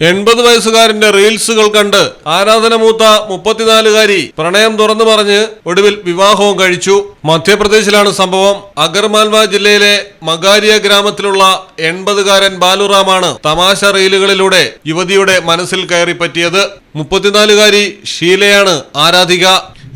എൺപത് വയസ്സുകാരന്റെ റീൽസുകൾ കണ്ട് ആരാധനമൂത്ത മുപ്പത്തിനാലുകാരി പ്രണയം തുറന്നു പറഞ്ഞ് ഒടുവിൽ വിവാഹവും കഴിച്ചു. മധ്യപ്രദേശിലാണ് സംഭവം. അഗർമാൽവ ജില്ലയിലെ മഗാരിയ ഗ്രാമത്തിലുള്ള എൺപതുകാരൻ ബാലുറാമാണ് തമാശ റീലുകളിലൂടെ യുവതിയുടെ മനസ്സിൽ കയറി പറ്റിയത് മുപ്പത്തിനാലുകാരി ഷീലയാണ് ആരാധിക.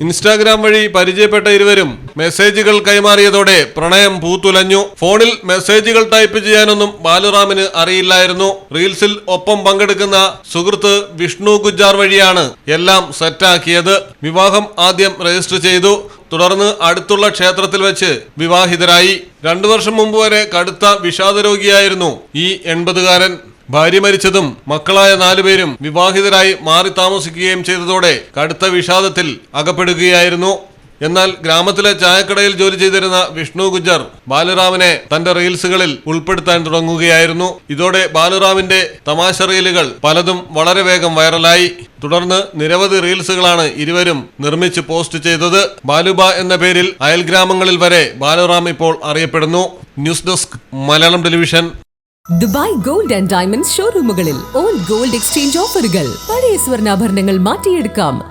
ഇൻസ്റ്റാഗ്രാം വഴി പരിചയപ്പെട്ട ഇരുവരും മെസ്സേജുകൾ കൈമാറിയതോടെ പ്രണയം പൂത്തുലഞ്ഞു. ഫോണിൽ മെസ്സേജുകൾ ടൈപ്പ് ചെയ്യാനൊന്നും ബാലുറാമിന് അറിയില്ലായിരുന്നു. റീൽസിൽ ഒപ്പം പങ്കെടുക്കുന്ന സുഹൃത്ത് വിഷ്ണു ഗുജാർ വഴിയാണ് എല്ലാം സെറ്റാക്കിയത്. വിവാഹം ആദ്യം രജിസ്റ്റർ ചെയ്തു. തുടർന്ന് അടുത്തുള്ള ക്ഷേത്രത്തിൽ വെച്ച് വിവാഹിതരായി. രണ്ടു വർഷം മുമ്പ് വരെ കടുത്ത വിഷാദരോഗിയായിരുന്നു ഈ എൺപതുകാരൻ. ഭാര്യ മരിച്ചതും മക്കളായ നാലുപേരും വിവാഹിതരായി മാറി താമസിക്കുകയും ചെയ്തതോടെ കടുത്ത വിഷാദത്തിൽ അകപ്പെടുകയായിരുന്നു. എന്നാൽ ഗ്രാമത്തിലെ ചായക്കടയിൽ ജോലി ചെയ്തിരുന്ന വിഷ്ണു ഗുജ്ജർ ബാലുറാമിനെ തന്റെ റീൽസുകളിൽ ഉൾപ്പെടുത്താൻ തുടങ്ങുകയായിരുന്നു. ഇതോടെ ബാലുറാമിന്റെ തമാശ റീലുകൾ പലതും വളരെ വേഗം വൈറലായി. തുടർന്ന് നിരവധി റീൽസുകളാണ് ഇരുവരും നിർമ്മിച്ച് പോസ്റ്റ് ചെയ്തത്. ബാലുബ എന്ന പേരിൽ അയൽഗ്രാമങ്ങളിൽ വരെ ബാലുറാം ഇപ്പോൾ അറിയപ്പെടുന്നു. News desk Malayalam television. Dubai gold and diamond ഷോറൂമുകളിൽ old gold exchange ഓഫറുകൾ. പഴയ സ്വർണാഭരണങ്ങൾ മാറ്റിയെടുക്കാം.